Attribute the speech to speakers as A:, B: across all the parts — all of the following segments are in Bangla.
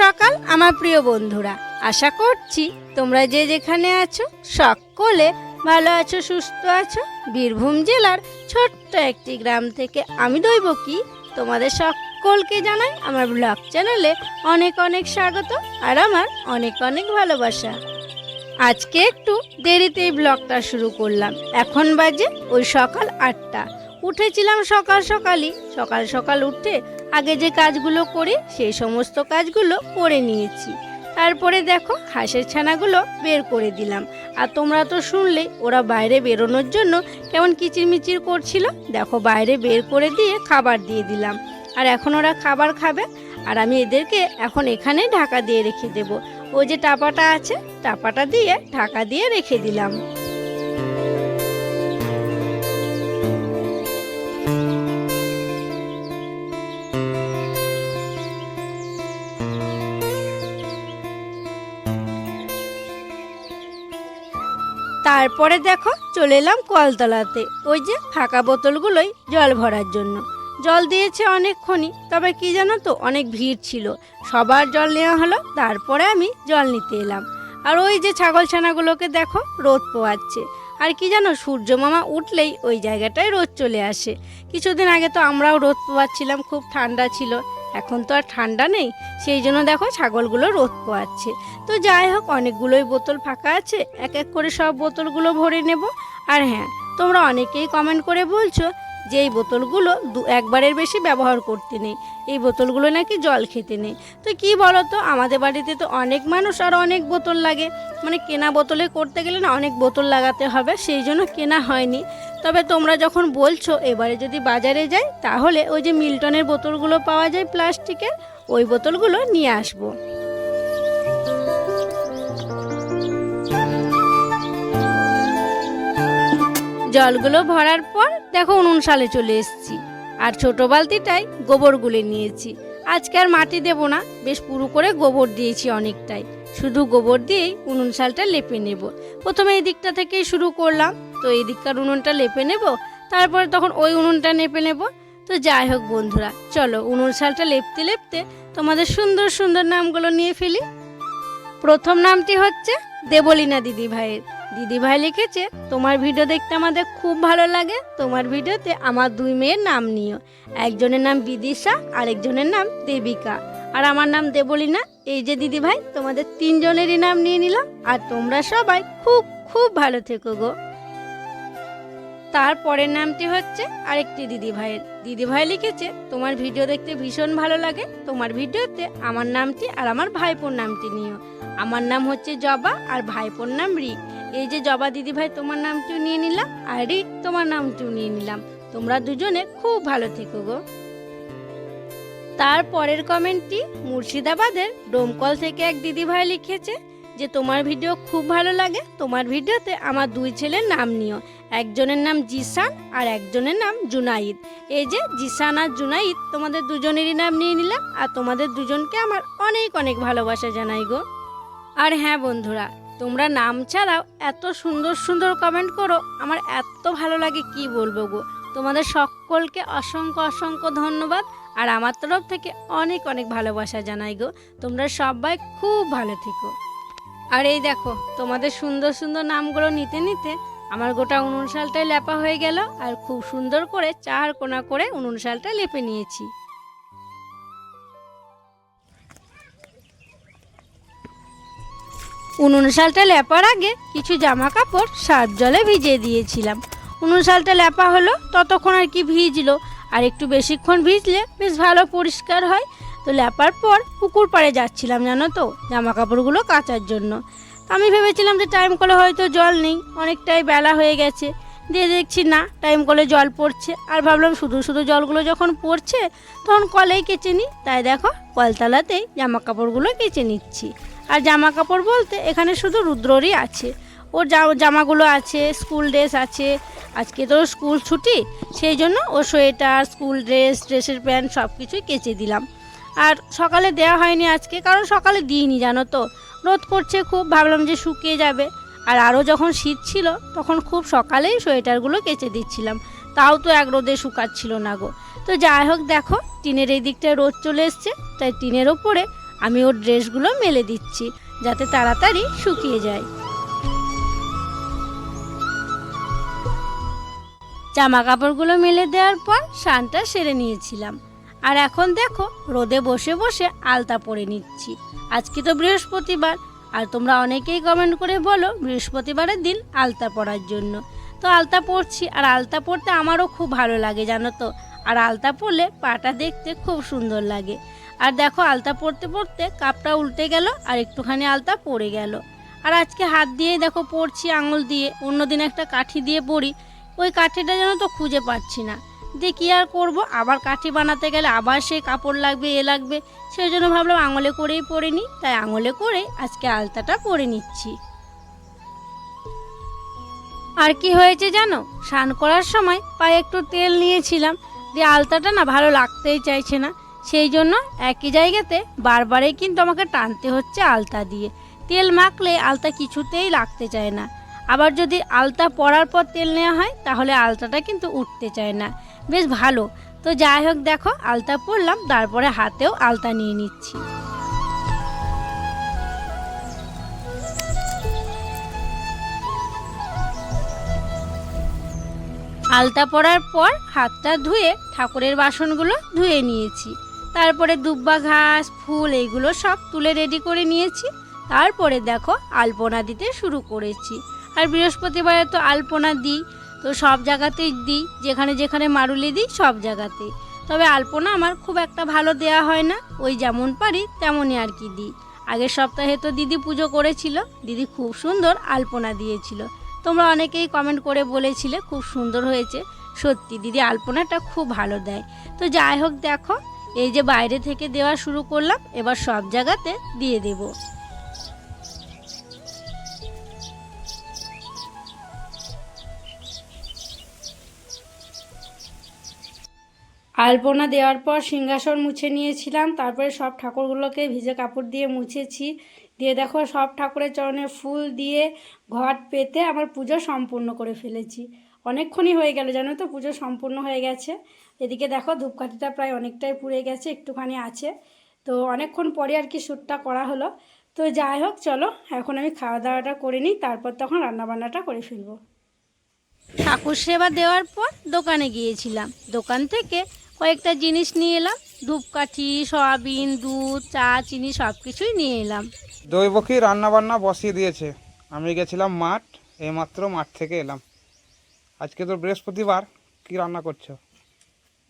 A: সকাল, আমার প্রিয় বন্ধুরা। আশা করছি তোমরা যে যেখানে আছো, সকলে ভালো আছো, সুস্থ আছো। বীরভূম জেলার ছোট্ট একটি গ্রাম থেকে আমি দইব কি তোমাদের সকলকে জানাই আমার ব্লগ চ্যানেলে অনেক অনেক স্বাগত আর আমার অনেক অনেক ভালোবাসা। আজকে একটু দেরিতে এই ব্লগটা শুরু করলাম। এখন বাজে ওই সকাল আটটা। উঠেছিলাম সকাল সকালই। সকাল সকাল উঠে আগে যে কাজগুলো করি, সেই সমস্ত কাজগুলো করে নিয়েছি। তারপরে দেখো, হাঁসের ছানাগুলো বের করে দিলাম। আর তোমরা তো শুনলে, ওরা বাইরে বেরোনোর জন্য কেমন কিচিরমিচির করছিল? দেখো, বাইরে বের করে দিয়ে খাবার দিয়ে দিলাম। আর এখন ওরা খাবার খাবে, আর আমি এদেরকে এখন এখানে ঢাকা দিয়ে রেখে দেব। ওই যে টাপাটা আছে, টাপাটা দিয়ে ঢাকা দিয়ে রেখে দিলাম। তারপরে দেখো, চলে এলাম কলতলাতে। ওই যে ফাঁকা বোতলগুলোই জল ভরার জন্য। জল দিয়েছে অনেকক্ষণই, তবে কি জানো তো, অনেক ভিড় ছিল। সবার জল নেওয়া হলো, তারপরে আমি জল নিতে এলাম। আর ওই যে ছাগল ছানাগুলোকে দেখো, রোদ পোয়াচ্ছে। আর কি জানো, সূর্য মামা উঠলেই ওই জায়গাটায় রোদ চলে আসে। কিছুদিন আগে তো আমরাও রোদ পোয়াচ্ছিলাম, খুব ঠান্ডা ছিল। এখন তো আর ঠান্ডা নেই, সেই জন্য দেখো ছাগলগুলো রোদ পোয়াচ্ছে। তো যাই হোক, অনেকগুলোই বোতল ফাঁকা আছে, এক এক করে সব বোতলগুলো ভরে নেব। আর হ্যাঁ তোমরা অনেকেই কমেন্ট করে বলছো যে এই বোতলগুলো দু একবারের বেশি ব্যবহার করতে নেই, এই বোতলগুলো নাকি জল খেতে নেই। তো কি বলো তো আমাদের বাড়িতে তো অনেক মানুষ আর অনেক বোতল লাগে। মানে কেনা বোতলে করতে গেলে না অনেক বোতল লাগাতে হবে, সেই জন্য কেনা হয়নি। তবে তোমরা যখন বলছো এবারে যদি বাজারে যাই, তাহলে ওই যে মিল্টনের বোতলগুলো পাওয়া যায় প্লাস্টিকের, ওই বোতলগুলো নিয়ে আসব। জলগুলো ভরার পর দেখো উনুন সালে চলে এসেছি। আর ছোট বালতিটাই গোবর গুলে নিয়েছি। আজকে আর মাটি দেব না, বেশ পুরো করে গোবর দিয়েছি অনেকটাই। শুধু গোবর দিয়েই উনুন শালটা লেপে নেব। প্রথমে এই দিকটা থেকেই শুরু করলাম। তো এই দিককার উনুনটা লেপে নেব, তারপরে তখন ওই উনুনটা নেপে নেব। তো যাই হোক বন্ধুরা, চলো উনুন শালটা লেপতে লেপতে তোমাদের সুন্দর সুন্দর নামগুলো নিয়ে ফেলি। প্রথম নামটি হচ্ছে দেবলীনা দিদি ভাইয়ের দিদি ভাই লিখেছে, তোমার ভিডিও দেখতে আমাদের খুব ভালো লাগে, তোমার ভিডিওতে আমার দুই মেয়ের নাম নিও। একজনের নাম বিদিশা আর একজনের নাম দেবিকা। আর আমার নাম দেবলীনা। এই যে দিদি ভাই তোমাদের তিনজনেরই নাম নিয়ে নিলাম, আর তোমরা সবাই খুব খুব ভালো থেকো গো। তারপরের নামটি হচ্ছে আরেকটি দিদি ভাইয়ের দিদি ভাই লিখেছে, তোমার ভিডিও দেখতে ভীষণ ভালো লাগে। তোমার ভিডিওতে আমার নামটি আর আমার ভাইপোর নামটি নিও। আমার নাম হচ্ছে জবা আর ভাইপোর নাম রিক এই যে জবা দিদি ভাই তোমার নামটিও নিয়ে নিলাম আর রিক তোমার নামটিও নিয়ে নিলাম। তোমরা দুজনে খুব ভালো থেকো গো। তারপরের কমেন্টটি মুর্শিদাবাদের ডোমকল থেকে এক দিদি ভাই লিখেছে যে তোমার ভিডিও খুব ভালো লাগে, তোমার ভিডিওতে আমার দুই ছেলের নাম নিও। একজনের নাম জিসান আর একজনের নাম জুনাইদ। এই যে জিসান আর জুনাইদ, তোমাদের দুজনেরই নাম নিয়ে নিলাম আর তোমাদের দুজনকে আমার অনেক অনেক ভালোবাসা জানাই গো। আর হ্যাঁ বন্ধুরা, তোমরা নাম ছাড়াও এত সুন্দর সুন্দর কমেন্ট করো, আমার এত ভালো লাগে কি বলব গো। তোমাদের সকলকে অসংখ্য অসংখ্য ধন্যবাদ আর আমার তরফ থেকে অনেক অনেক ভালোবাসা জানাই গো। তোমরা সবাই খুব ভালো থেকো। আর এই দেখো, তোমাদের সুন্দর সুন্দর নামগুলো নিতে নিতে আমার গোটা উনুন শালটাই লেপা হয়ে গেল আর খুব সুন্দর করে চার কোনা করে উনুন শালটা লেপে নিয়েছি। উনুন শালটা লেপার আগে কিছু জামা কাপড় সার্ফ জলে ভিজিয়ে দিয়েছিলাম। উনুন শালটা লেপা হলো, ততক্ষণ আর কি ভিজলো, আর একটু বেশিক্ষণ ভিজলে বেশ ভালো পরিষ্কার হয় তো লেপার পর পুকুর পাড়ে যাচ্ছিলাম, জানো তো জামা কাপড়গুলো কাচার জন্য। আমি ভেবেছিলাম যে টাইম কলে হয়তো জল নেই, অনেকটাই বেলা হয়ে গেছে। দিয়ে দেখছি না টাইম কলে জল পড়ছে। আর ভাবলাম শুধু শুধু জলগুলো যখন পড়ছে, তখন কলেই কেচে নিই। তাই দেখো, কলতলাতেই জামা কাপড়গুলো কেচে নিচ্ছি। আর জামা কাপড় বলতে এখানে শুধু রুদ্ররই আছে। ওর জামাগুলো আছে স্কুল ড্রেস আছে। আজকে তো স্কুল ছুটি, সেই জন্য ও সোয়েটার স্কুল ড্রেস ড্রেসের প্যান্ট সব কিছুই কেচে দিলাম। আর সকালে দেওয়া হয়নি আজকে, কারণ সকালে দিইনি, জানো তো। রোদ করছে খুব, ভাবলাম যে শুকিয়ে যাবে। আর আরও যখন শীত ছিল, তখন খুব সকালেই সোয়েটারগুলো কেচে দিচ্ছিলাম। তাও তো এক রোদে শুকাচ্ছিল না গো। তো যাই হোক, দেখো, টিনের এই দিকটায় রোদ চলে এসছে। তাই টিনের ওপরে আমি ওর ড্রেসগুলো মেলে দিচ্ছি, যাতে তাড়াতাড়ি শুকিয়ে যায়। জামা কাপড়গুলো মেলে দেওয়ার পর স্নানটা সেরে নিয়েছিলাম। আর এখন দেখো, রোদে বসে বসে আলতা পরে নিচ্ছি। আজকে তো বৃহস্পতিবার, আর তোমরা অনেকেই কমেন্ট করে বলো বৃহস্পতিবারের দিন আলতা পরার জন্য। তো আলতা পরছি, আর আলতা পরতে আমারও খুব ভালো লাগে, জানো তো? আর আলতা পরলে পাটা দেখতে খুব সুন্দর লাগে। আর দেখো, আলতা পরতে পরতে কাপটা উল্টে গেল, আর একটুখানি আলতা পড়ে গেল। আর আজকে হাত দিয়ে দেখো পড়ছি আঙুল দিয়ে, অন্যদিন একটা কাঠি দিয়ে পড়ি ওই কাঠিটা যেন তো খুঁজে পাচ্ছি না। দিয়ে কী আর করব? আবার কাঠি বানাতে গেলে আবার সেই কাপড় লাগবে, এ লাগবে। সেই জন্য ভাবলাম আঙুলে করেই পরে নিই। তাই আঙুলে করেই আজকে আলতাটা পরে নিচ্ছি। আর কি হয়েছে জানো? স্নান করার সময় পায়ে একটু তেল নিয়েছিলাম। দিয়ে আলতাটা না ভালো লাগতেই চাইছে না। সেই জন্য একই জায়গাতে বারবারই কিন্তু আমাকে টানতে হচ্ছে আলতা দিয়ে। তেল মাখলে আলতা কিছুতেই লাগতে চায় না। আবার যদি আলতা পরার পর তেল নেওয়া হয়, তাহলে আলতাটা কিন্তু উঠতে চায় না। বেশ ভালো। তো যাই হোক দেখো, আলতা পরলাম, তারপরে হাতেও আলতা নিয়ে নিচ্ছি। আলতা পরার পর হাতটা ধুয়ে ঠাকুরের বাসনগুলো ধুয়ে নিয়েছি। তারপরে দুব্বা ঘাস, ফুল এইগুলো সব তুলে রেডি করে নিয়েছি। তারপরে দেখো আলপনা দিতে শুরু করেছি। আর বৃহস্পতিবারে তো আলপনা দিই। তো সব জায়গাতেই দিই, যেখানে যেখানে মারুলি দিই, সব জায়গাতেই। তবে আলপনা আমার খুব একটা ভালো দেয়া হয় না, ওই যেমন পারি তেমনই আর কি দিই। আগের সপ্তাহে তো দিদি পুজো করেছিল, দিদি খুব সুন্দর আলপনা দিয়েছিল। তোমরা অনেকেই কমেন্ট করে বলেছিলে, খুব সুন্দর হয়েছে। সত্যি, দিদি আলপনাটা খুব ভালো দেয়। তো যাই হোক, দেখো, এই যে বাইরে থেকে দেওয়া শুরু করলাম, এবার সব জায়গাতে দিয়ে দেবো। আলপনা দেওয়ার পর সিংহাসন মুছে নিয়েছিলাম, তারপরে সব ঠাকুরগুলোকে ভিজে কাপড় দিয়ে মুছেছি। দিয়ে দেখো সব ঠাকুরের চরণে ফুল দিয়ে ঘট পেতে আমার পুজো সম্পূর্ণ করে ফেলেছি। অনেকক্ষণই হয়ে গেল, জানো তো? পুজো সম্পূর্ণ হয়ে গেছে। এদিকে দেখো ধূপকাঠিটা প্রায় অনেকটাই পুড়ে গেছে, একটুখানি আছে। তো অনেকক্ষণ পরে আর কি শ্যুটটা করা হলো। তো যাই হোক, চলো, এখন আমি খাওয়া দাওয়াটা করে নিই, তারপর তখন রান্নাবান্নাটা করে ফেলব। ঠাকুর সেবা দেওয়ার পর দোকানে গিয়েছিলাম। দোকান থেকে কয়েকটা জিনিস নিয়ে এলাম। ধূপকাঠি সয়াবিন দুধ চা চিনি সব কিছুই নিয়ে এলাম।
B: দৈবকী রান্না বান্না বসিয়ে দিয়েছে। আমি গেছিলাম মাঠ এইমাত্র মাঠ থেকে এলাম। আজকে তো বৃহস্পতিবার কি রান্না করছ?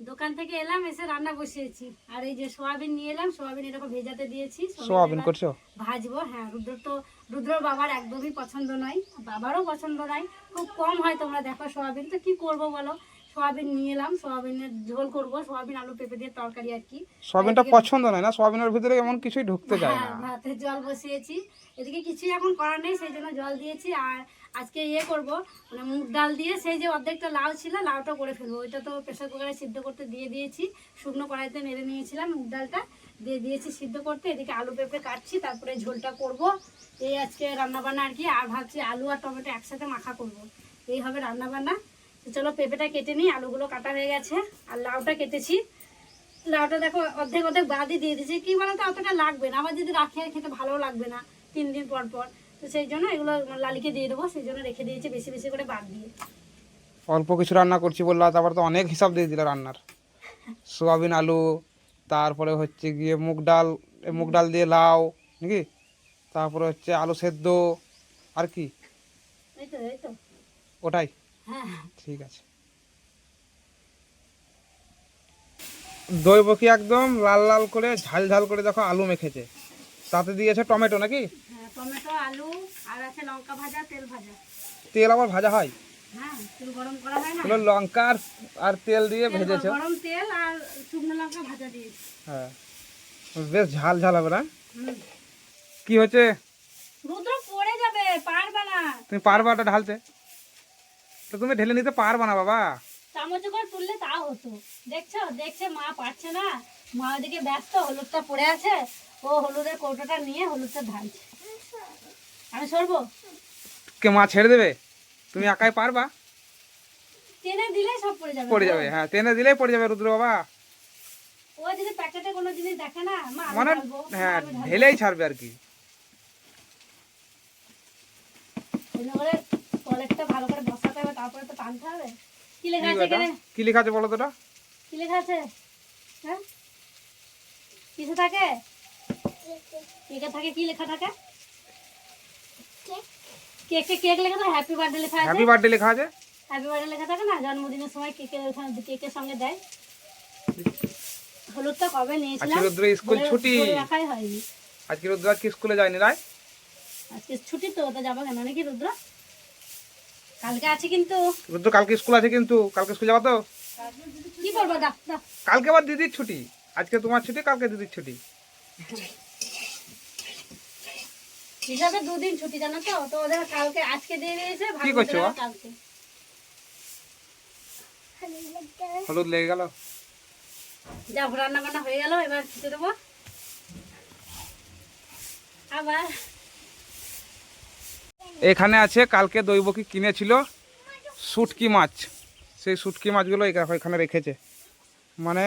A: দোকান থেকে এলাম এসে রান্না বসিয়েছি। আর এই যে সোয়াবিন নিয়ে এলাম সোয়াবিন এরকম ভেজাতে দিয়েছি।
B: সোয়াবিন করছ?
A: ভাজবো হ্যাঁ রুদ্র তো রুদ্রর বাবার একদমই পছন্দ নয়। বাবারও পছন্দ নয় খুব কম হয় তোমরা দেখো সোয়াবিন তো কি করব বলো? সোয়াবিন নিয়ে এলাম সোয়াবিনের ঝোল করব সোয়াবিন আলু পেঁপে দিয়ে তরকারি আর কি।
B: সোয়াবিনটা পছন্দ নয় না? সোয়াবিনের ভিতরে এমন কিছুই ঢুকতে চায়
A: হ্যাঁ
B: না।
A: ভাতে জল বসিয়েছি। এদিকে কিছুই এখন করার নেই সেই জন্য জল দিয়েছি। আর আজকে ইয়ে করব মানে মুগ ডাল দিয়ে সেই যে অর্ধেকটা লাউ ছিল লাউটা করে ফেলব। ওইটা তো প্রেসার কুকারে সিদ্ধ করতে দিয়ে দিয়েছি। শুকনো কড়াইতে নেড়ে নিয়েছিলাম মুগ ডালটা দিয়ে দিয়েছি সিদ্ধ করতে। এদিকে আলু পেঁপে কাটছি তারপরে ঝোলটা করব। এই আজকে রান্নাবান্না আর কি। আর ভাবছি আলু আর টমেটো একসাথে মাখা করব। এই হবে রান্নাবান্না। চলো পেঁপেটা কেটে নিই আলুগুলো কাটা হয়ে গেছে আর লাউটা কেটেছি। লাউটা দেখো অর্ধেক অর্ধেক বাদই দিয়ে দিয়েছি। কি বলতো অতটা লাগবে না আবার যদি রাখি আর খেতে ভালো লাগবে না তিন দিন পর পর। তো সেই জন্য এগুলো লালিকে দিয়ে দেবো সেই জন্য রেখে দিয়েছি বেশি বেশি করে বাদ দিয়ে।
B: অল্প কিছু রান্না করছি বলল তারপর তো অনেক হিসাব দিয়ে দিল রান্নার। সোয়াবিন আলু তারপরে হচ্ছে গিয়ে মুগ ডাল মুগ ডাল দিয়ে লাউ নাকি? তারপরে হচ্ছে আলু সেদ্ধ আর কি? ওটাই। ঠিক আছে। দই বকি একদম লাল লাল করে ঝাল ঝাল করে দেখো আলু মেখেছে। তাতে দিয়েছে টমেটো নাকি?
A: হ্যাঁ টমেটো আলু আর আছে লঙ্কা ভাজা তেল ভাজা।
B: তেল আবার ভাজা হয়?
A: হ্যাঁ
B: লঙ্কা আর- তেল দিয়ে ভেজেছে?
A: গরম তেল আর শুকনো লঙ্কা ভাজা দিয়েছি
B: হ্যাঁ। বেশ ঝাল ঝাল হবে না। কি হচ্ছে
A: রুদ্র পড়ে যাবে পারবে না।
B: তুমি পারবা ওটা ঢালতে? তুমি ঢেলে নিতে পারবা না বাবা।
A: চামচে করে তুললে তাও হতো। দেখছ? দেখছে মা পারছে না। মা ওদিকে ব্যস্ত হলুদটা পড়ে আছে। ও হলুদের কৌটোটা নিয়ে হলুদটা ঢালছে। আমি সরবো?
B: কে মা ছেড়ে দেবে? তুমি একাই পারবা?
A: টেনে দিলে সব পড়ে যাবে
B: পড়ে যাবে হ্যাঁ টেনে দিলেই পড়ে যাবে রুদ্র বাবা।
A: ও যদি প্যাকেটে কোনো জিনিস দেখে না মা
B: মানে হ্যাঁ ঢেলেই ছাড়বে আর কি।
A: ভালো করে বসাতে হবে তারপরে তো টানতে হবে। কি লেখা আছে এখানে?
B: কি লেখা আছে বলো তো এটা?
A: কি লেখা আছে? হ্যাঁ? কিসে থাকে? কেকে থাকে কি লেখা থাকে? কেকে কেক লেখা থাকে? হ্যাপি বার্থডে লেখা আছে।
B: হ্যাপি বার্থডে লেখা আছে?
A: হ্যাপি বার্থডে লেখা থাকে না? জন্মদিনের সময় কেকের ওখানে কেকের সঙ্গে দেয়। হলুদটা কবে নিয়েছিলাম?
B: আজকে রুদ্র স্কুল ছুটি।
A: বলে রাখাই হয়নি।
B: আজকে রুদ্র আজকে স্কুলে যায়নি রায়?
A: আজকে ছুটি তো ওটা যাব কেন? নাকি রুদ্র? কালকে আছে কিন্তু।
B: রুদ্র কালকে স্কুল আছে কিন্তু কালকে স্কুল যাব তো?
A: কি করব
B: কালকে আবার দিদির ছুটি। আজকে তোমার ছুটি কালকে দিদির ছুটি।
A: হিসাবে দুদিন ছুটি জানো তো? তো ওদের কালকে আজকে দিয়ে দিয়েছে
B: কি করছ,
A: কালকে।
B: হলুদ লেগে গেল?
A: যা রান্না বান্না হয়ে গেল এবার খেতে দেবো। আবার
B: এখানে আছে কালকে দৈবকি কিনেছিল? শুটকি মাছ। সেই শুটকি মাছগুলো এখানে রেখেছে। মানে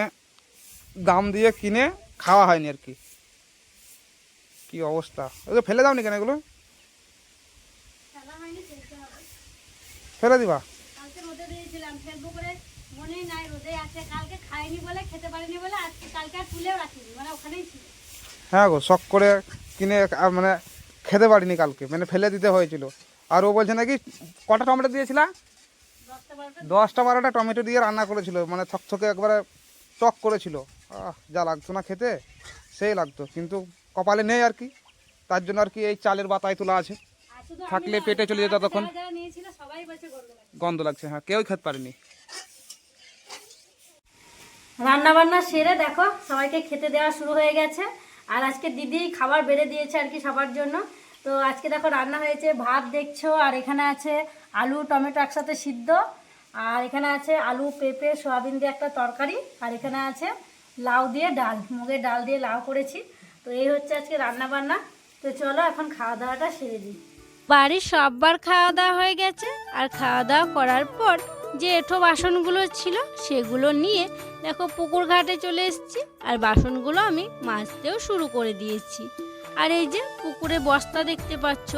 B: দাম দিয়ে কিনে খাওয়া হয়নি আর কি। কি অবস্থা? এগুলো ফেলে দাওনি কেন এগুলো? ফেলে দিবা?
A: মানে
B: হ্যাঁ গো শখ করে কিনে মানে খেতে পারিনি কালকে মানে ফেলে দিতে হয়েছিল। আর ও বলছে নাকি কটা টমেটো দিয়েছিলা?
A: দশটা বারোটা
B: টমেটো দিয়ে রান্না করেছিল মানে থকথকে একবারে টক করেছিল। আহ, যা লাগতো না খেতে, সেই লাগতো, কিন্তু কপালে নেই আর কি। তার জন্য আর কি এই চালের বাতায় তোলা আছে। থাকলে পেটে চলে যেত তখন।
A: গন্ধ
B: লাগছে হ্যাঁ কেউ খেতে পারেনি।
A: রান্না বান্না সেরে দেখো, সবাইকে খেতে দেওয়া শুরু হয়ে গেছে। আর আজকে দিদি খাবার বেড়ে দিয়েছে আর কি সবার জন্য। তো আজকে দেখো রান্না হয়েছে, ভাত দেখছ, আর এখানে আছে আলু, টমেটো একসাথে সিদ্ধ, আর এখানে আছে আলু, পেঁপে, সয়াবিন দিয়ে একটা তরকারি, আর এখানে আছে লাউ দিয়ে ডাল, মুগের ডাল দিয়ে লাউ করেছি। তো এই হচ্ছে আজকে রান্না বান্না তো চলো এখন খাওয়া দাওয়াটা সেরে দিই বাড়ির সববার খাওয়া দাওয়া হয়ে গেছে, আর খাওয়া দাওয়া করার পর যে এঁঠো বাসনগুলো ছিল সেগুলো নিয়ে দেখো পুকুর ঘাটে চলে এসেছি, আর বাসনগুলো আমি মাজতেও শুরু করে দিয়েছি। আর এই যে পুকুরে বস্তা দেখতে পাচ্ছ,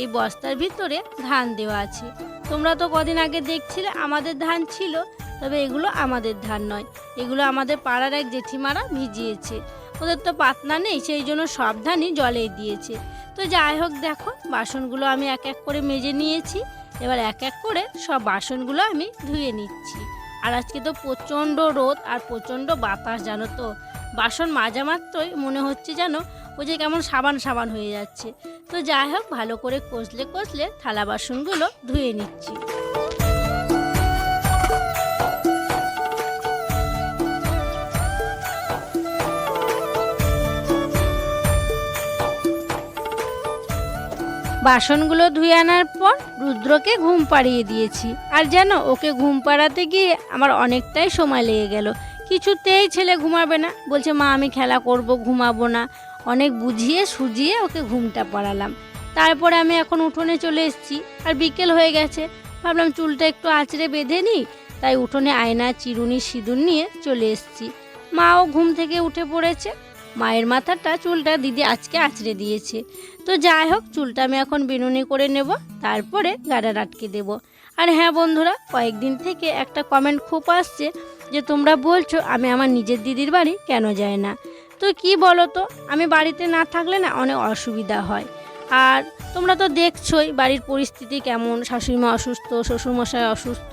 A: এই বস্তার ভিতরে ধান দেওয়া আছে। তোমরা তো কদিন আগে দেখছিলে আমাদের ধান ছিল, তবে এগুলো আমাদের ধান নয়। এগুলো আমাদের পাড়ার এক জেঠিমারা ভিজিয়েছে। ওদের তো পাতনা নেই, সেই জন্য সব ধানই জলে দিয়েছে। তো যাই হোক, দেখো, বাসনগুলো আমি এক এক করে মেজে নিয়েছি। এবার এক এক করে সব বাসনগুলো আমি ধুয়ে নিচ্ছি। আর আজকে তো প্রচণ্ড রোদ আর প্রচণ্ড বাতাস, জানো তো? বাসন মাজা মাত্রই মনে হচ্ছে যেন ও যে কেমন সাবান সাবান হয়ে যাচ্ছে। তো যাই হোক, ভালো করে কষলে কষলে থালা বাসনগুলো ধুয়ে নিচ্ছি। বাসনগুলো ধুয়ে আনার পর রুদ্রকে ঘুম পাড়িয়ে দিয়েছি। আর যেন ওকে ঘুম পাড়াতে গিয়ে আমার অনেকটাই সময় লেগে গেল। কিছুতেই ছেলে ঘুমাবে না। বলছে, মা, আমি খেলা করব, ঘুমাবো না। অনেক বুঝিয়ে সুজিয়ে ওকে ঘুমটা পাড়ালাম। তারপরে আমি এখন উঠোনে চলে এসেছি আর বিকেল হয়ে গেছে। ভাবলাম চুলটা একটু আঁচড়ে বেঁধে নিই, তাই উঠোনে আয়না, চিরুনি, সিঁদুর নিয়ে চলে এসেছি। মাও ঘুম থেকে উঠে পড়েছে। মায়ের মাথাটা চুলটা দিদি আজকে আঁচড়ে দিয়েছে। তো যাই হোক, চুলটা আমি এখন বিনুনি করে নেব, তারপরে গাডা আটকে দেব। আর হ্যাঁ বন্ধুরা, কয়েকদিন থেকে একটা কমেন্ট খুব আসছে যে, তোমরা বলছো আমি আমার নিজের দিদির বাড়ি কেন যাই না? তো কি বলো তো আমি বাড়িতে না থাকলে না অনেক অসুবিধা হয়। আর তোমরা তো দেখছোই বাড়ির পরিস্থিতি কেমন, শাশুড়িমা অসুস্থ, শ্বশুরমশাই অসুস্থ,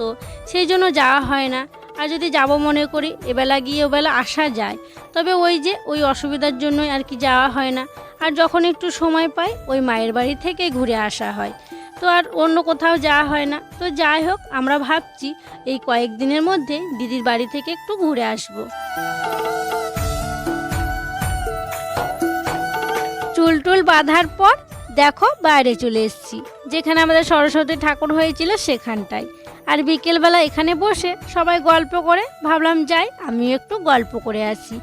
A: সেই জন্য যাওয়া হয় না। আর যদি যাব মনে করি, এবেলা গিয়ে ওবেলা আসা যায়। তবে ওই যে ওই অসুবিধার জন্যই আর কি যাওয়া হয় না। আর যখন একটু সময় পাই, ওই মায়ের বাড়ি থেকে ঘুরে আসা হয়। তো আর অন্য কোথাও যাওয়া হয় না। তো যাই হোক, আমরা ভাবছি এই কয়েকদিনের মধ্যে দিদির বাড়ি থেকে একটু ঘুরে আসব। চুল টুল বাঁধার পর দেখো বাইরে চলে এসেছি। যেখানে আমাদের সরস্বতী ঠাকুর হয়েছিল সেখানটায়। আর বিকেলবেলা এখানে বসে সবাই গল্প করে, ভাবলাম যাই, আমিও একটু গল্প করে আসি।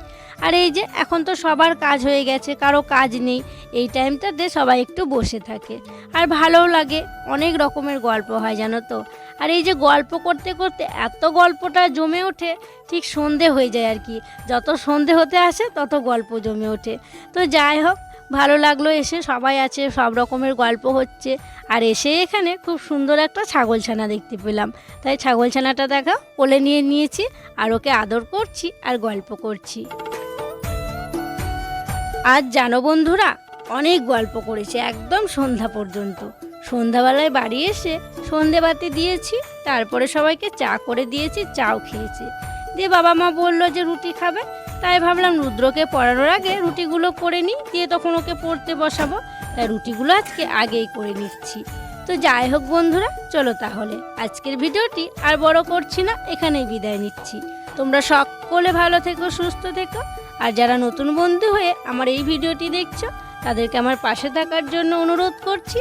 A: আর এই যে এখন তো সবার কাজ হয়ে গেছে, কারও কাজ নেই, এই টাইমটাতে সবাই একটু বসে থাকে। আর ভালোও লাগে, অনেক রকমের গল্প হয়, জানো তো। আর এই যে গল্প করতে করতে এত গল্পটা জমে ওঠে, ঠিক সন্ধে হয়ে যায় আর কি। যত সন্ধে হতে আসে, তত গল্প জমে ওঠে। তো যাই হোক ভালো লাগল এসে, সবাই আছে, সব রকমের গল্প হচ্ছে। আর এসে এখানে খুব সুন্দর একটা ছাগলছানা দেখতে পেলাম। তাই ছাগলছানাটা দেখা কোলে নিয়ে নিয়েছি আর ওকে আদর করছি আর গল্প করছি। আজ জানো বন্ধুরা, অনেক গল্প করেছে একদম সন্ধ্যা পর্যন্ত। সন্ধ্যাবেলায় বাড়ি এসে সন্ধেবাতি দিয়েছি, তারপরে সবাইকে চা করে দিয়েছি, চাও খেয়েছে। দিয়ে বাবা মা বলল যে রুটি খাবে তাই ভাবলাম রুদ্রকে পড়ানোর আগে রুটিগুলো করে নিই, দিয়ে তখন ওকে পড়তে বসাবো। তাই রুটিগুলো আজকে আগেই করে নিচ্ছি। তো যাই হোক বন্ধুরা, চলো তাহলে আজকের ভিডিওটি আর বড় করছি না, এখানেই বিদায় নিচ্ছি। তোমরা সকলে ভালো থেকো, সুস্থ থেকো, আর যারা নতুন বন্ধু হয়ে আমার এই ভিডিওটি দেখছ, তাদেরকে আমার পাশে থাকার জন্য অনুরোধ করছি।